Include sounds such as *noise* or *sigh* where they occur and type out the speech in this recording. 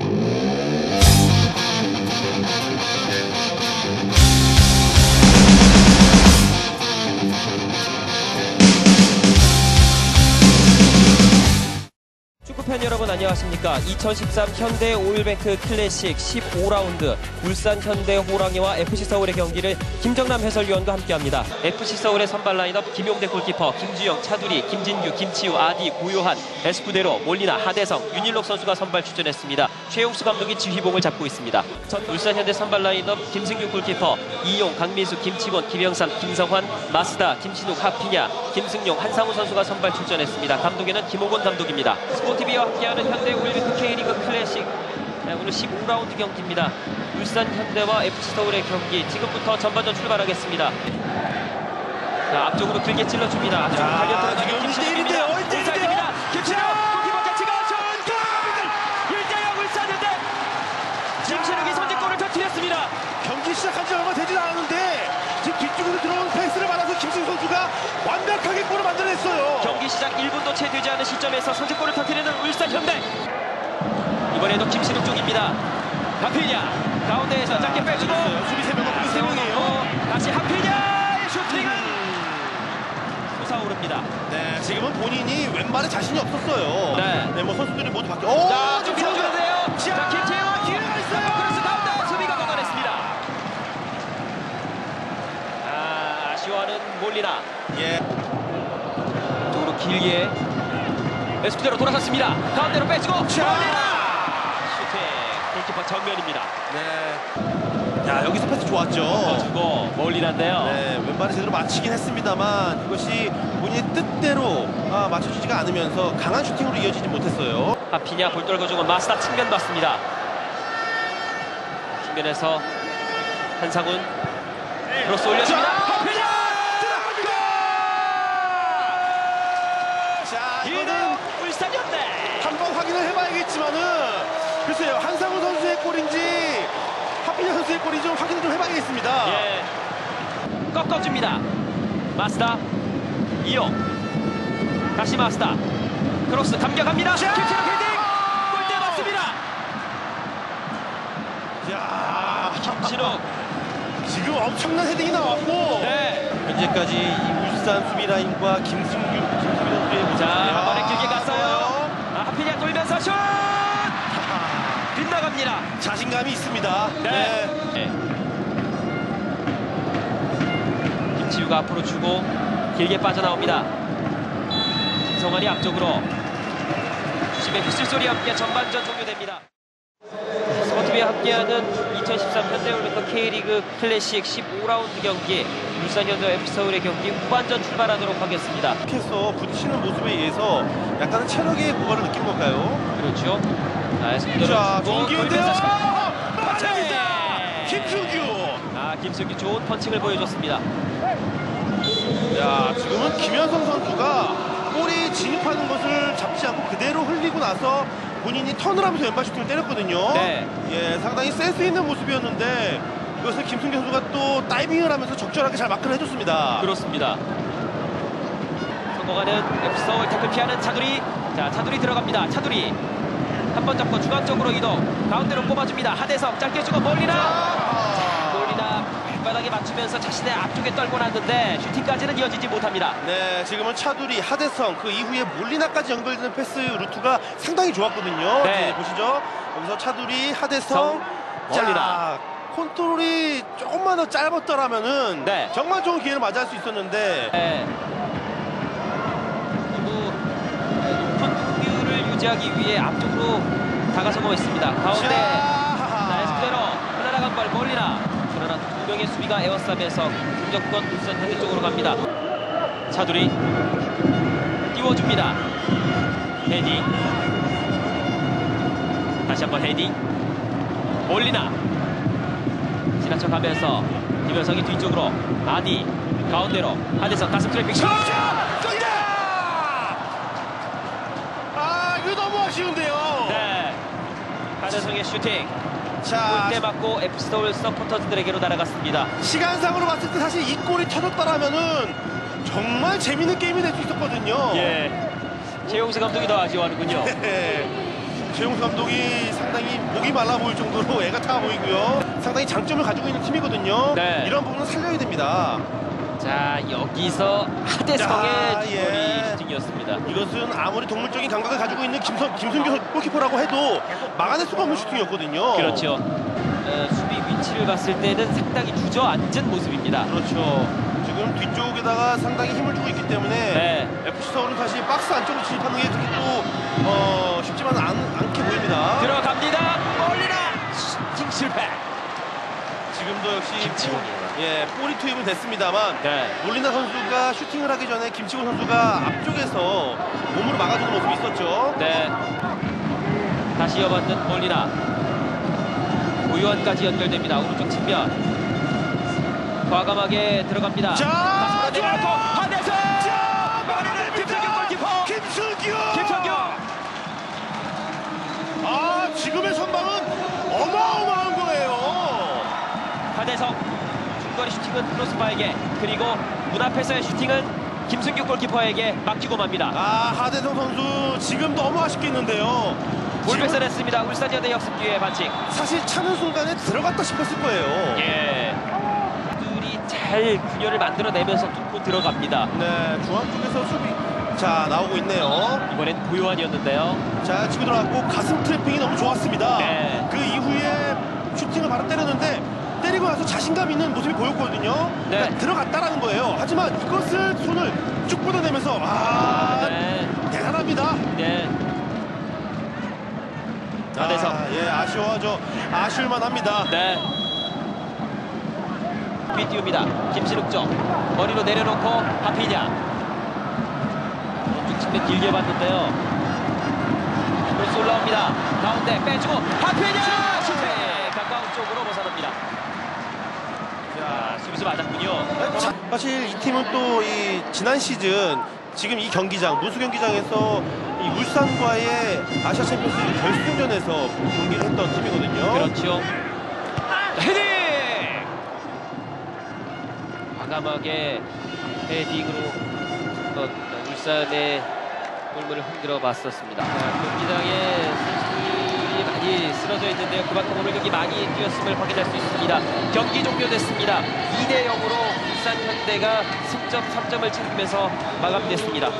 Thank you. 안녕하십니까 2013 현대 오일뱅크 클래식 15라운드 울산 현대 호랑이와 FC 서울의 경기를 김정남 해설위원과 함께합니다. FC 서울의 선발 라인업 김용대 골키퍼 김주영 차두리 김진규 김치우 아디 고요한 에스쿠데로 몰리나 하대성 윤일록 선수가 선발 출전했습니다. 최용수 감독이 지휘봉을 잡고 있습니다. 전 울산 현대 선발 라인업 김승규 골키퍼 이용 강민수 김치곤 김영삼 김성환 마스다 김신욱 하피냐 김승용 한상우 선수가 선발 출전했습니다. 감독에는 김호곤 감독입니다. 스포티비와 함께하는 현대 오일 뱅크 K리그 클래식. 네, 오늘 15라운드 경기입니다. 울산 현대와 FC 서울의 경기 지금부터 전반전 출발하겠습니다. 자, 앞쪽으로 길게 찔러줍니다. 아주 김신욱입니다 1대1인데요, 1대1인데요. 울산입니다. 김신욱 골키퍼 캐치가 슛 1대0 울산 현대 김신욱이 선제골을 터뜨렸습니다. 경기 시작한 지 얼마 되지 않았는데 지금 뒤쪽으로 들어온 패스를 받아서 김승 선수가 완벽하게 골을 만들어냈어요. 경기 시작 1분도 채 되지 않은 시점에서 선제골을 터뜨리는 울산 현대 이번에도 김신욱 쪽입니다 하필냐 가운데에서 짧게 빼주고 있어요. 수비 세 명과 공격 세 명이에요. 세워놓고 다시 하필냐의 슈팅은 솟아오릅니다 네, 지금은 본인이 왼발에 자신이 없었어요. 네. 뭐 선수들이 모두 바뀌어. 오, 자, 좀 지금 밀어주는데요. 자, 자, 김채원 기회가 있어요. 크로스 가운데 수비가 막아냈습니다. 아, 아쉬워하는 몰리나. 예. 쪽으로 길게 에스피대로 돌아섰습니다. 가운데로 빼주고 몰리나. 골키퍼 정면입니다. 네. 야, 여기서 패스 좋았죠. 주고 몰리나인데요. 네, 왼발에 제대로 맞히긴 했습니다만 이것이 본인의 뜻대로 아, 맞춰주지가 않으면서 강한 슈팅으로 이어지지 못했어요. 하피냐 볼 떨궈주고 마스다 측면 봤습니다. 측면에서 한상훈 크로스 올려줍니다. 하피냐 자, 이거는 이는 울산 현대. 한번 확인을 해봐야겠지만은 글쎄요 한상훈 선수의 골인지 하피냐 선수의 골인지 좀 확인을 좀 해봐야겠습니다. 예. 꺾어줍니다. 마스다. 이용. 다시 마스다. 크로스 감격합니다. 자! 김치로 헤딩. 골대 맞습니다. 야 김치로. 지금 엄청난 헤딩이 나왔고 네. 현재까지 이 울산 수비 라인과 김승규 김승규 선수의 자, 모습. 한 번에 길게 갔어요. 아, 하피냐 돌면서 슛. 빗나갑니다. 자신감이 있습니다. 네. 네. 김치우가 앞으로 주고 길게 빠져나옵니다. 김성환이 앞쪽으로 심의 휘슬 소리와 함께 전반전 종료됩니다. 스포티비와 함께하는 2013 현대올림픽 K리그 클래식 15라운드 경기 울산 현대 FC 서울의 경기 후반전 출발하도록 하겠습니다. 계속해서 부딪히는 모습에 의해서 약간은 체력의 고갈을 느낀 걸까요? 그렇죠. 자, 에스피드로 자, 주고. 돌면서 맞습니다. 펀칭! 김승규. 아, 김승기 좋은 펀칭을 보여줬습니다. 야, 지금은 김현성 선수가 볼이 진입하는 것을 잡지 않고 그대로 흘리고 나서 본인이 턴을 하면서 왼발 슈팅을 때렸거든요. 네. 예, 상당히 센스 있는 모습이었는데 이것을 김승규 선수가 또 다이빙을 하면서 적절하게 잘 마크를 해줬습니다. 그렇습니다. 성공하는 FC 서울 태클 피하는 차두리. 자, 차두리 들어갑니다. 차두리. 한 번 잡고 중앙 쪽으로 이동. 가운데로 뽑아줍니다. 하대석 짧게 주고 몰리나. 발바닥에 맞추면서 자신의 앞쪽에 떨고 났는데 슈팅까지는 이어지지 못합니다. 네, 지금은 차두리, 하대성 그 이후에 몰리나까지 연결되는 패스 루트가 상당히 좋았거든요. 네. 네, 보시죠. 여기서 차두리, 하대성, 성, 몰리나. 자, 컨트롤이 조금만 더 짧았더라면은 네. 정말 좋은 기회를 맞이할 수 있었는데 네. 너무 높은 풍류를 유지하기 위해 앞쪽으로 다가서고 있습니다. 가운데 자, 에스페로 흘러나간 발 몰리나 명의 수비가 에워싸면서 공격권 울산 현대 쪽으로 갑니다. 차두리 띄워줍니다. 헤딩 다시 한번 헤딩 몰리나 지나쳐 가면서 김현성이 뒤쪽으로 아디 가운데로 하대성 가슴 트래핑 슛! 아, 이거 너무 아쉬운데요. 네. 하대성의 슈팅 자, 골대 맞고 앱스토울 서포터즈들에게로 날아갔습니다. 시간상으로 봤을 때 사실 이 골이 터졌더라면은 정말 재밌는 게임이 될 수 있었거든요. 예. 최용수 감독이 더 아쉬워하는군요. 네. *laughs* 최용수 감독이 상당히 목이 말라 보일 정도로 애가 타아 보이고요. 상당히 장점을 가지고 있는 팀이거든요. 네. 이런 부분은 살려야 됩니다. 자 여기서 하대성의 자, 뒷거리 예. 슈팅이었습니다. 이것은 아무리 동물적인 감각을 가지고 있는 김선, 김승규 골키퍼라고 해도 막아낼 수가 없는 슈팅이었거든요. 그렇죠. 어, 수비 위치를 봤을 때는 상당히 주저앉은 모습입니다. 그렇죠. 지금 뒤쪽에다가 상당히 힘을 주고 있기 때문에 네. FC 서울은 사실 박스 안쪽으로 진입하는 게 그렇게 또 어, 쉽지만 않, 않게 보입니다. 들어갑니다. 멀리나 슈팅 실패. 지금도 역시 김치곤이에요. 예, 볼이 투입은 됐습니다만 네. 몰리나 선수가 슈팅을 하기 전에 김치곤 선수가 앞쪽에서 몸으로 막아주는 모습이 있었죠. 네. 다시 이어받는 몰리나. 오유환까지 연결됩니다. 오른쪽 측면. 과감하게 들어갑니다. 자, 다시 내려놓고 좋아요. 한대성. 자, 머리를 김승규 골키퍼. 김승규! 김성규. 아, 지금의 선방은 어마어마한 거예요. 하대성. 슈팅은 크로스바에게 그리고 문 앞에서의 슈팅은 김승규 골키퍼에게 맡기고 맙니다. 아, 하대성 선수 지금 너무 아쉽겠는데요. 볼 지금 뺏어냈습니다. 울산여대 역습 기회 반칙. 사실 차는 순간에 들어갔다 싶었을 거예요. 예. 들이 잘 균열을 만들어내면서 뚫고 들어갑니다. 네, 중앙 쪽에서 수비. 자, 나오고 있네요. 이번엔 고요한이었는데요. 자, 치고 들어갔고 가슴 트래핑이 너무 좋았습니다. 네. 그 이후에 슈팅을 바로 때렸는데 때리고 나서 자신감 있는 모습이 보였거든요. 네. 그러니까 들어갔다라는 거예요. 하지만 이것을 손을 쭉 뻗어내면서 아, 네. 대단합니다. 네. 하대성. 아, 예, 아쉬워하죠. 아쉬울만 합니다. 네. 뒤띄웁니다. 김신욱 쪽. 머리로 내려놓고 하피냐. 오른쪽 측면 길게 봤는데요. 크로스 올라옵니다. 가운데 빼주고 하피냐! 슈팅! 가까운 쪽으로 벗어납니다. 자, 수비수 맞았군요. 자, 사실 이 팀은 또 이 지난 시즌 지금 이 경기장 문수 경기장에서 이 울산과의 아시아 챔피언스 결승전에서 경기를 했던 팀이거든요. 그렇죠. 헤딩! 과감하게 헤딩으로 어, 울산의 골문을 흔들어 봤었습니다. 자, 경기장에 많이 쓰러져 있는데요. 그만큼 오늘 경기 많이 뛰었음을 확인할 수 있습니다. 경기 종료됐습니다. 2대 0으로 울산 현대가 승점 3점을 챙기면서 마감됐습니다.